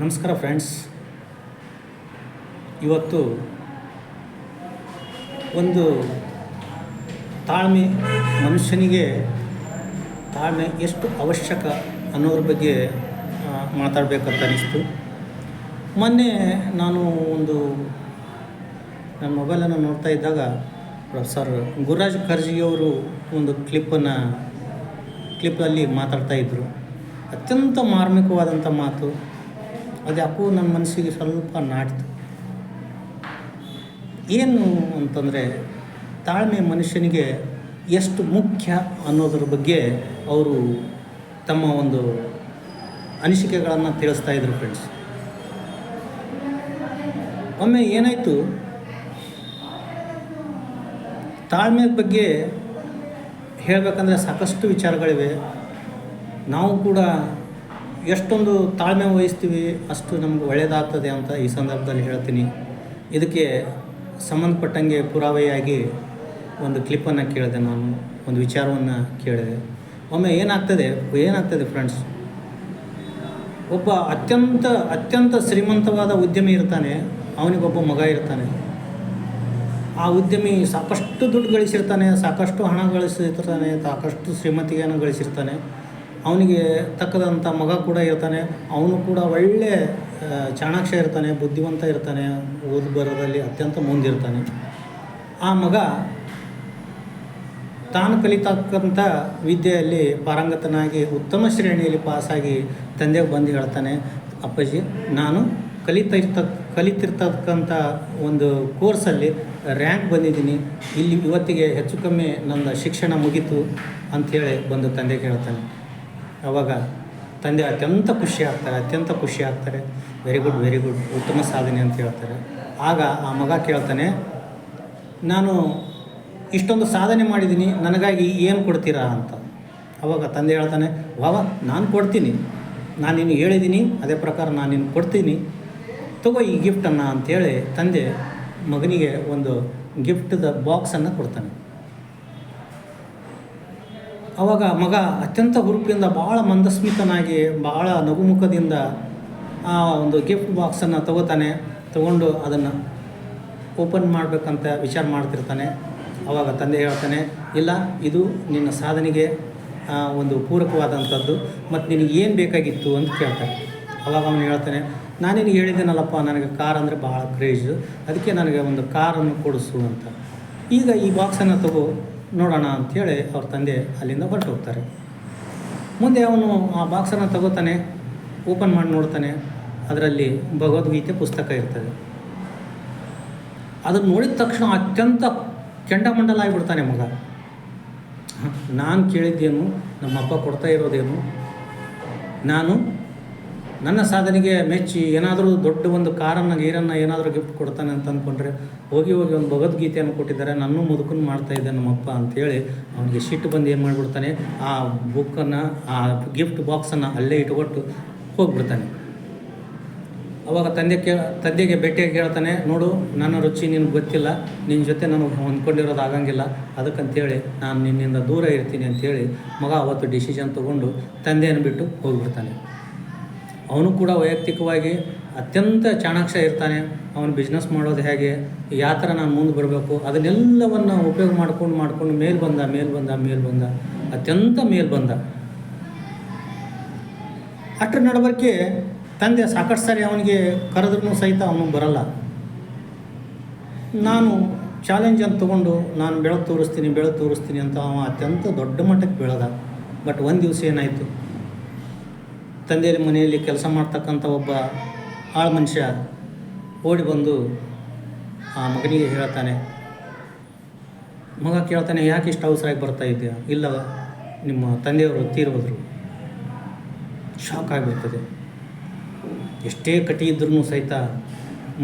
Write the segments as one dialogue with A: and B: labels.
A: ನಮಸ್ಕಾರ ಫ್ರೆಂಡ್ಸ್. ಇವತ್ತು ಒಂದು ತಾಳ್ಮೆ ಮನುಷ್ಯನಿಗೆ ತಾಳ್ಮೆ ಎಷ್ಟು ಅವಶ್ಯಕ ಅನ್ನೋದ್ರ ಬಗ್ಗೆ ಮಾತಾಡಬೇಕಂತ ಅನಿಸ್ತು. ಮೊನ್ನೆ ನಾನು ಒಂದು ನನ್ನ ಮೊಬೈಲನ್ನು ನೋಡ್ತಾ ಇದ್ದಾಗ ಪ್ರೊಫೆಸರ್ ಗುರುರಾಜ್ ಖರ್ಜಿಯವರು ಒಂದು ಕ್ಲಿಪ್ಪನ್ನು ಕ್ಲಿಪ್ಪಲ್ಲಿ ಮಾತಾಡ್ತಾ ಇದ್ದರು ಅತ್ಯಂತ ಮಾರ್ಮಿಕವಾದಂಥ ಮಾತು. ಅದು ನನ್ನ ಮನಸ್ಸಿಗೆ ಸ್ವಲ್ಪ ನಾಟಿತು ಏನು ಅಂತಂದರೆ ತಾಳ್ಮೆ ಮನುಷ್ಯನಿಗೆ ಎಷ್ಟು ಮುಖ್ಯ ಅನ್ನೋದ್ರ ಬಗ್ಗೆ ಅವರು ತಮ್ಮ ಒಂದು ಅನಿಸಿಕೆಗಳನ್ನು ತಿಳಿಸ್ತಾ ಇದ್ರು ಫ್ರೆಂಡ್ಸ್ ಒಮ್ಮೆ ಏನಾಯಿತು? ತಾಳ್ಮೆ ಬಗ್ಗೆ ಹೇಳಬೇಕಂದ್ರೆ ಸಾಕಷ್ಟು ವಿಚಾರಗಳಿವೆ. ನಾವು ಕೂಡ ಎಷ್ಟೊಂದು ತಾಳ್ಮೆ ವಹಿಸ್ತೀವಿ, ಅಷ್ಟು ನಮ್ಗೆ ಒಳ್ಳೆಯದಾಗ್ತದೆ ಅಂತ ಈ ಸಂದರ್ಭದಲ್ಲಿ ಹೇಳ್ತೀನಿ. ಇದಕ್ಕೆ ಸಂಬಂಧಪಟ್ಟಂಗೆ ಪುರಾವೆಯಾಗಿ ಒಂದು ಕ್ಲಿಪ್ಪನ್ನು ಕೇಳಿದೆ ನಾನು, ಒಂದು ವಿಚಾರವನ್ನು ಕೇಳಿದೆ. ಒಮ್ಮೆ ಏನಾಗ್ತದೆ ಏನಾಗ್ತದೆ ಫ್ರೆಂಡ್ಸ್ ಒಬ್ಬ ಅತ್ಯಂತ ಅತ್ಯಂತ ಶ್ರೀಮಂತವಾದ ಉದ್ಯಮಿ ಇರ್ತಾನೆ, ಅವನಿಗೊಬ್ಬ ಮಗ ಇರ್ತಾನೆ. ಆ ಉದ್ಯಮಿ ಸಾಕಷ್ಟು ದುಡ್ಡು ಗಳಿಸಿರ್ತಾನೆ, ಸಾಕಷ್ಟು ಹಣ ಗಳಿಸಿರ್ತಾನೆ, ಸಾಕಷ್ಟು ಶ್ರೀಮತಿಗೆಯನ್ನು ಗಳಿಸಿರ್ತಾನೆ. ಅವನಿಗೆ ತಕ್ಕದಂಥ ಮಗ ಕೂಡ ಇರ್ತಾನೆ. ಅವನು ಕೂಡ ಒಳ್ಳೆ ಚಾಣಾಕ್ಷ ಇರ್ತಾನೆ, ಬುದ್ಧಿವಂತ ಇರ್ತಾನೆ ಓದು ಬರೋದಲ್ಲಿ ಅತ್ಯಂತ ಮುಂದಿರ್ತಾನೆ. ಆ ಮಗ ತಾನು ಕಲಿತಕ್ಕಂಥ ವಿದ್ಯೆಯಲ್ಲಿ ಪಾರಂಗತನಾಗಿ, ಉತ್ತಮ ಶ್ರೇಣಿಯಲ್ಲಿ ಪಾಸಾಗಿ ತಂದೆಗೆ ಬಂದು ಹೇಳ್ತಾನೆ, ಅಪ್ಪಾಜಿ, ನಾನು ಕಲಿತ ಇರ್ತ, ಕಲಿತಿರ್ತಕ್ಕಂಥ ಒಂದು ಕೋರ್ಸಲ್ಲಿ ರ್ಯಾಂಕ್ ಬಂದಿದ್ದೀನಿ. ಇಲ್ಲಿ ಇವತ್ತಿಗೆ ಹೆಚ್ಚು ಕಮ್ಮಿ ನನ್ನ ಶಿಕ್ಷಣ ಮುಗೀತು ಅಂಥೇಳಿ ಬಂದು ತಂದೆಗೆ ಹೇಳ್ತಾನೆ. ಆವಾಗ ತಂದೆ ಅತ್ಯಂತ ಖುಷಿ ಆಗ್ತಾರೆ, ಅತ್ಯಂತ ಖುಷಿ ಆಗ್ತಾರೆ. ವೆರಿ ಗುಡ್ ವೆರಿ ಗುಡ್ ಉತ್ತಮ ಸಾಧನೆ ಅಂತ ಹೇಳ್ತಾರೆ. ಆಗ ಆ ಮಗ ಕೇಳ್ತಾನೆ, ನಾನು ಇಷ್ಟೊಂದು ಸಾಧನೆ ಮಾಡಿದ್ದೀನಿ, ನನಗಾಗಿ ಏನು ಕೊಡ್ತೀರಾ ಅಂತ. ಅವಾಗ ತಂದೆ ಹೇಳ್ತಾನೆ ವಾವ ನಾನು ಕೊಡ್ತೀನಿ. ನಾನು ನಿನಗೆ ಹೇಳಿದ್ದೀನಿ ಅದೇ ಪ್ರಕಾರ ನಾನು ನಿನಗೆ ಕೊಡ್ತೀನಿ. ತಗೋ ಈ ಗಿಫ್ಟನ್ನು ಅಂತೇಳಿ ತಂದೆ ಮಗನಿಗೆ ಒಂದು ಗಿಫ್ಟದ ಬಾಕ್ಸನ್ನು ಕೊಡ್ತಾನೆ. ಅವಾಗ ಮಗ ಅತ್ಯಂತ ಹುರುಪಿನಿಂದ ಭಾಳ ಮಂದಸ್ಮಿತನಾಗಿ ಭಾಳ ನಗುಮುಖದಿಂದ ಆ ಒಂದು ಗಿಫ್ಟ್ ಬಾಕ್ಸನ್ನು ತಗೋತಾನೆ, ತಗೊಂಡು ಅದನ್ನು ಓಪನ್ ಮಾಡಬೇಕಂತ ವಿಚಾರ ಮಾಡ್ತಿರ್ತಾನೆ. ಅವಾಗ ತಂದೆ ಹೇಳ್ತಾನೆ, ಇಲ್ಲ, ಇದು ನಿನ್ನ ಸಾಧನೆಗೆ ಒಂದು ಪೂರಕವಾದಂಥದ್ದು ಮತ್ತು ನಿನಗೆ ಏನು ಬೇಕಾಗಿತ್ತು? ಅಂತ ಕೇಳ್ತಾನೆ. ಅವಾಗ ಅವನು ಹೇಳ್ತಾನೆ ನಾನು ನಿನಗೆ ಹೇಳಿದ್ದೇನಲ್ಲಪ್ಪ, ನನಗೆ ಕಾರ್ ಅಂದರೆ ಭಾಳ ಕ್ರೇಜು ಅದಕ್ಕೆ ನನಗೆ ಒಂದು ಕಾರನ್ನು ಕೊಡಿಸು ಅಂತ. ಈಗ ಈ ಬಾಕ್ಸನ್ನು ತಗೋ ನೋಡೋಣ ಅಂಥೇಳಿ ಅವ್ರ ತಂದೆ ಅಲ್ಲಿಂದ ಹೊರಟು ಹೋಗ್ತಾರೆ ಮುಂದೆ ಅವನು ಆ ಬಾಕ್ಸನ್ನು ತಗೋತಾನೆ ಓಪನ್ ಮಾಡಿ ನೋಡ್ತಾನೆ. ಅದರಲ್ಲಿ ಭಗವದ್ಗೀತೆ ಪುಸ್ತಕ ಇರ್ತದೆ. ಅದನ್ನು ನೋಡಿದ ತಕ್ಷಣ ಅತ್ಯಂತ ಕೆಂಡಮಂಡಲ ಆಗಿಬಿಡ್ತಾನೆ ಮಗ. ನಾನು ಕೇಳಿದ್ದೇನು, ನಮ್ಮಪ್ಪ ಕೊಡ್ತಾ ಇರೋದೇನು? ನಾನು ನನ್ನ ಸಾಧನೆಗೆ ಮೆಚ್ಚಿ ಏನಾದರೂ ದೊಡ್ಡ ಒಂದು ಕಾರನ್ನು ಗೀರನ್ನು ಏನಾದರೂ ಗಿಫ್ಟ್ ಕೊಡ್ತಾನೆ ಅಂತ ಅಂದ್ಕೊಂಡ್ರೆ ಹೋಗಿ ಹೋಗಿ ಒಂದು ಭಗವದ್ಗೀತೆಯನ್ನು ಕೊಟ್ಟಿದ್ದಾರೆ. ನನ್ನೂ ಮುದುಕನ್ನು ಮಾಡ್ತಾ ಇದ್ದೆ ನಮ್ಮಪ್ಪ ಅಂಥೇಳಿ ಅವನಿಗೆ ಸಿಟ್ಟು ಬಂದು ಏನು ಮಾಡಿಬಿಡ್ತಾನೆ, ಆ ಬುಕ್ಕನ್ನು ಆ ಗಿಫ್ಟ್ ಬಾಕ್ಸನ್ನು ಅಲ್ಲೇ ಇಟ್ಕೊಟ್ಟು ಹೋಗ್ಬಿಡ್ತಾನೆ. ಅವಾಗ ತಂದೆ ಕೇ ತಂದೆಗೆ ಭೇಟಿಯಾಗಿ ಕೇಳ್ತಾನೆ, ನೋಡು, ನನ್ನ ರುಚಿ ನಿನಗೆ ಗೊತ್ತಿಲ್ಲ ನಿನ್ನ ಜೊತೆ ನಾನು ಹೊಂದ್ಕೊಂಡಿರೋದು ಆಗಂಗಿಲ್ಲ, ಅದಕ್ಕಂತೇಳಿ ನಾನು ನಿನ್ನಿಂದ ದೂರ ಇರ್ತೀನಿ ಅಂತೇಳಿ ಮಗ ಅವತ್ತು ಡಿಸಿಷನ್ ತೊಗೊಂಡು ತಂದೆಯನ್ನು ಬಿಟ್ಟು ಹೋಗಿಬಿಡ್ತಾನೆ. ಅವನು ಕೂಡ ವೈಯಕ್ತಿಕವಾಗಿ ಅತ್ಯಂತ ಚಾಣಾಕ್ಷ ಇರ್ತಾನೆ. ಅವನು ಬಿಸ್ನೆಸ್ ಮಾಡೋದು ಹೇಗೆ, ಯಾವ ಥರ ನಾನು ಮುಂದೆ ಬರಬೇಕು, ಅದನ್ನೆಲ್ಲವನ್ನು ಉಪಯೋಗ ಮಾಡ್ಕೊಂಡು ಮಾಡ್ಕೊಂಡು ಮೇಲೆ ಬಂದ ಮೇಲೆ ಬಂದ ಮೇಲೆ ಬಂದ, ಅತ್ಯಂತ ಮೇಲೆ ಬಂದ. ಅಷ್ಟರ ನಡಬರ್ಕೆ ತಂದೆ ಸಾಕಷ್ಟು ಸಾರಿ ಅವನಿಗೆ ಕರೆದ್ರೂ ಸಹಿತ ಅವನು ಬರಲ್ಲ. ನಾನು ಚಾಲೆಂಜ್ ಅಂತ ತೊಗೊಂಡು, ನಾನು ಬೆಳಕು ತೋರಿಸ್ತೀನಿ ಬೆಳಕು ತೋರಿಸ್ತೀನಿ ಅಂತ ಅವ ಅತ್ಯಂತ ದೊಡ್ಡ ಮಟ್ಟಕ್ಕೆ ಬೆಳೆದ. ಬಟ್ ಒಂದು ದಿವಸ ಏನಾಯಿತು? ತಂದೆಯಲ್ಲಿ ಮನೆಯಲ್ಲಿ ಕೆಲಸ ಮಾಡ್ತಕ್ಕಂಥ ಒಬ್ಬ ಆಳು ಮನುಷ್ಯ ಓಡಿ ಬಂದು ಆ ಮಗನಿಗೆ ಹೇಳ್ತಾನೆ, ಮಗ ಕೇಳ್ತಾನೆ, ಯಾಕೆ ಇಷ್ಟು ಅವಸರಾಗಿ ಬರ್ತಾ ಇದೆಯಾ ಇಲ್ಲ ನಿಮ್ಮ ತಂದೆಯವರು ತೀರ್ಬೋದ್ರು ಶಾಕ್ ಆಗಿಬಿಡ್ತದೆ. ಎಷ್ಟೇ ಕಟಿ ಇದ್ರೂ ಸಹಿತ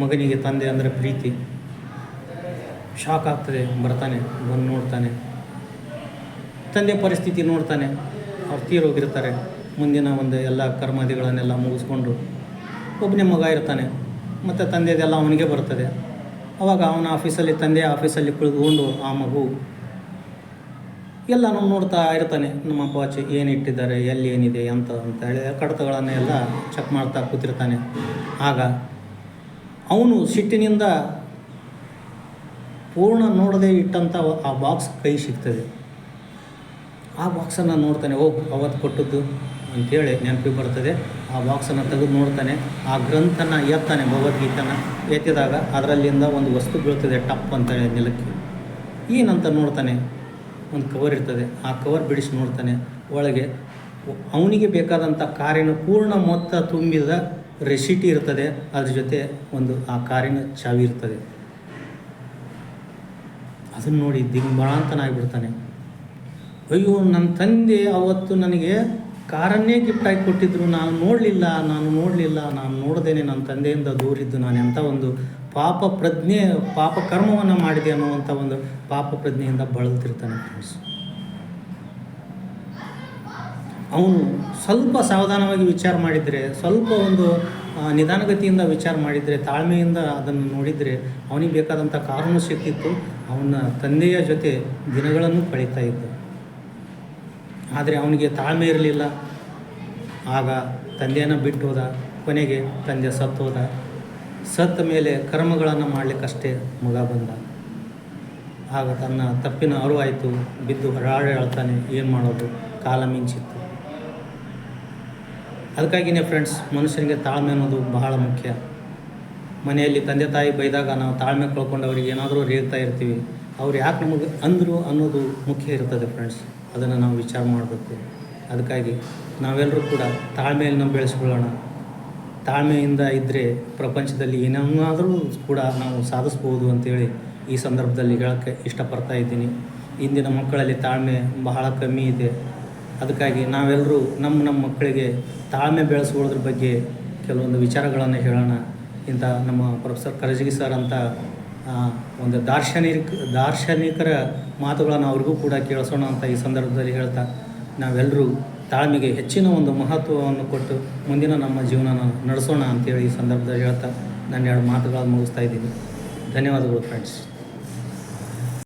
A: ಮಗನಿಗೆ ತಂದೆ ಅಂದರೆ ಪ್ರೀತಿ. ಶಾಕ್ ಆಗ್ತದೆ, ಬರ್ತಾನೆ, ಬಂದು ನೋಡ್ತಾನೆ. ತಂದೆ ಪರಿಸ್ಥಿತಿ ನೋಡ್ತಾನೆ, ಅವ್ರು ತೀರೋಗಿರ್ತಾರೆ ಮುಂದಿನ ಒಂದು ಎಲ್ಲ ಕರ್ಮಾದಿಗಳನ್ನೆಲ್ಲ ಮುಗಿಸ್ಕೊಂಡು ಒಬ್ಬನೇ ಮಗ ಇರ್ತಾನೆ, ಮತ್ತು ತಂದೆದೆಲ್ಲ ಅವನಿಗೆ ಬರ್ತದೆ. ಅವಾಗ ಅವನ ಆಫೀಸಲ್ಲಿ ತಂದೆ ಆಫೀಸಲ್ಲಿ ಕುಳಿತುಕೊಂಡು ಆ ಮಗು ಎಲ್ಲ ನೋಡ್ತಾ ಇರ್ತಾನೆ, ನಮ್ಮ ಅಚ್ಚಿ ಏನು ಇಟ್ಟಿದ್ದಾರೆ, ಎಲ್ಲಿ ಏನಿದೆ ಅಂತ ಅಂತ ಹೇಳಿ ಕಡತಗಳನ್ನೆಲ್ಲ ಚೆಕ್ ಮಾಡ್ತಾ ಕೂತಿರ್ತಾನೆ. ಆಗ ಅವನು ಸಿಟ್ಟಿನಿಂದ ಪೂರ್ಣ ನೋಡದೆ ಇಟ್ಟಂಥ ಆ ಬಾಕ್ಸ್ ಕೈ ಸಿಗ್ತದೆ. ಆ ಬಾಕ್ಸನ್ನು ನೋಡ್ತಾನೆ ಓ ಅವತ್ತು ಕೊಟ್ಟದ್ದು ಅಂಥೇಳಿ ನೆನಪಿಗೆ ಬರ್ತದೆ. ಆ ಬಾಕ್ಸನ್ನು ತೆಗೆದು ನೋಡ್ತಾನೆ. ಆ ಗ್ರಂಥನ ಎತ್ತಾನೆ ಭಗವದ್ಗೀತನ ಎತ್ತಿದಾಗ ಅದರಲ್ಲಿಂದ ಒಂದು ವಸ್ತು ಬೀಳ್ತದೆ, ಟಪ್ ಅಂತೇಳಿ ನೆಲಕ್ಕೆ. ಏನಂತ ನೋಡ್ತಾನೆ? ಒಂದು ಕವರ್ ಇರ್ತದೆ. ಆ ಕವರ್ ಬಿಡಿಸಿ ನೋಡ್ತಾನೆ. ಒಳಗೆ ಅವನಿಗೆ ಬೇಕಾದಂಥ ಕಾರಿನ ಪೂರ್ಣ ಮೊತ್ತ ತುಂಬಿದ ರೆಸಿಟಿ ಇರ್ತದೆ. ಅದ್ರ ಜೊತೆ ಒಂದು ಆ ಕಾರಿನ ಚಾವಿ ಇರ್ತದೆ. ಅದನ್ನು ನೋಡಿ ದಿಗ್ಭ್ರಾಂತನಾಗಿಬಿಡ್ತಾನೆ. ಅಯ್ಯೋ ನನ್ನ ತಂದೆ ಅವತ್ತು ನನಗೆ ಕಾರನ್ನೇ ಗಿಫ್ಟಾಗಿ ಕೊಟ್ಟಿದ್ರು, ನಾನು ನೋಡಲಿಲ್ಲ ನಾನು ನೋಡಲಿಲ್ಲ, ನಾನು ನೋಡ್ದೇನೆ ನನ್ನ ತಂದೆಯಿಂದ ದೂರಿದ್ದು ನಾನು ಎಂಥ ಒಂದು ಪಾಪ ಪ್ರಜ್ಞೆ, ಪಾಪ ಕರ್ಮವನ್ನು ಮಾಡಿದೆ ಅನ್ನುವಂಥ ಒಂದು ಪಾಪ ಪ್ರಜ್ಞೆಯಿಂದ ಬಳಲ್ತಿರ್ತಾನೆ ಫ್ರೆಂಡ್ಸ್. ಅವನು ಸ್ವಲ್ಪ ಸಾವಧಾನವಾಗಿ ವಿಚಾರ ಮಾಡಿದರೆ, ಸ್ವಲ್ಪ ಒಂದು ನಿಧಾನಗತಿಯಿಂದ ವಿಚಾರ ಮಾಡಿದರೆ, ತಾಳ್ಮೆಯಿಂದ ಅದನ್ನು ನೋಡಿದರೆ ಅವನಿಗೆ ಬೇಕಾದಂಥ ಕಾರಣ ಸಿಕ್ಕಿತ್ತು ಅವನ ತಂದೆಯ ಜೊತೆ ದಿನಗಳನ್ನು ಕಳೀತಾ ಇದ್ದ ಆದರೆ ಅವನಿಗೆ ತಾಳ್ಮೆ ಇರಲಿಲ್ಲ. ಆಗ ತಂದೆಯನ್ನು ಬಿಟ್ಟು ಹೋದ ಕೊನೆಗೆ ತಂದೆ ಸತ್ತು ಹೋದ ಸತ್ತ ಮೇಲೆ ಕರ್ಮಗಳನ್ನು ಮಾಡಲಿಕ್ಕಷ್ಟೇ ಮಗ ಬಂದ. ಆಗ ತನ್ನ ತಪ್ಪಿನ ಅರಿವಾಯಿತು, ಬಿದ್ದು ಹೊರಾಡಿ ಹೇಳ್ತಾನೆ ಏನು ಮಾಡೋದು? ಕಾಲ ಮಿಂಚಿತ್ತು. ಅದಕ್ಕಾಗಿನೇ ಫ್ರೆಂಡ್ಸ್ ಮನುಷ್ಯನಿಗೆ ತಾಳ್ಮೆ ಅನ್ನೋದು ಬಹಳ ಮುಖ್ಯ. ಮನೆಯಲ್ಲಿ ತಂದೆ ತಾಯಿ ಬೈದಾಗ ನಾವು ತಾಳ್ಮೆ ಕಳ್ಕೊಂಡು ಅವ್ರಿಗೆ ಏನಾದರೂ ರೇಗ್ತಾ ಇರ್ತೀವಿ. ಅವ್ರು ಯಾಕೆ ನಮಗೆ ಅಂದರು ಅನ್ನೋದು ಮುಖ್ಯ ಇರ್ತದೆ ಫ್ರೆಂಡ್ಸ್ ಅದನ್ನು ನಾವು ವಿಚಾರ ಮಾಡಬೇಕು. ಅದಕ್ಕಾಗಿ ನಾವೆಲ್ಲರೂ ಕೂಡ ತಾಳ್ಮೆಯನ್ನು ನಾವು ಬೆಳೆಸ್ಕೊಳ್ಳೋಣ. ತಾಳ್ಮೆಯಿಂದ ಇದ್ದರೆ ಪ್ರಪಂಚದಲ್ಲಿ ಏನನ್ನಾದರೂ ಕೂಡ ನಾವು ಸಾಧಿಸ್ಬೋದು ಅಂತೇಳಿ ಈ ಸಂದರ್ಭದಲ್ಲಿ ಹೇಳೋಕ್ಕೆ ಇಷ್ಟಪಡ್ತಾ ಇದ್ದೀನಿ. ಇಂದಿನ ಮಕ್ಕಳಲ್ಲಿ ತಾಳ್ಮೆ ಬಹಳ ಕಮ್ಮಿ ಇದೆ. ಅದಕ್ಕಾಗಿ ನಾವೆಲ್ಲರೂ ನಮ್ಮ ನಮ್ಮ ಮಕ್ಕಳಿಗೆ ತಾಳ್ಮೆ ಬೆಳೆಸ್ಕೊಳ್ಳೋದ್ರ ಬಗ್ಗೆ ಕೆಲವೊಂದು ವಿಚಾರಗಳನ್ನು ಹೇಳೋಣ. ಇಂಥ ನಮ್ಮ ಪ್ರೊಫೆಸರ್ ಕರಜಗಿ ಸರ್ ಅಂತ ಒಂದು ದಾರ್ಶನಿಕ, ದಾರ್ಶನಿಕರ ಮಾತುಗಳನ್ನು ಅವ್ರಿಗೂ ಕೂಡ ಕೇಳಿಸೋಣ ಅಂತ ಈ ಸಂದರ್ಭದಲ್ಲಿ ಹೇಳ್ತಾ, ನಾವೆಲ್ಲರೂ ತಾಳ್ಮೆಗೆ ಹೆಚ್ಚಿನ ಒಂದು ಮಹತ್ವವನ್ನು ಕೊಟ್ಟು ಮುಂದಿನ ನಮ್ಮ ಜೀವನ ನಡೆಸೋಣ ಅಂತೇಳಿ ಈ ಸಂದರ್ಭದಲ್ಲಿ ಹೇಳ್ತಾ ನಾನು ಎರಡು ಮಾತುಗಳನ್ನು ಮುಗಿಸ್ತಾ ಇದ್ದೀನಿ. ಧನ್ಯವಾದಗಳು ಫ್ರೆಂಡ್ಸ್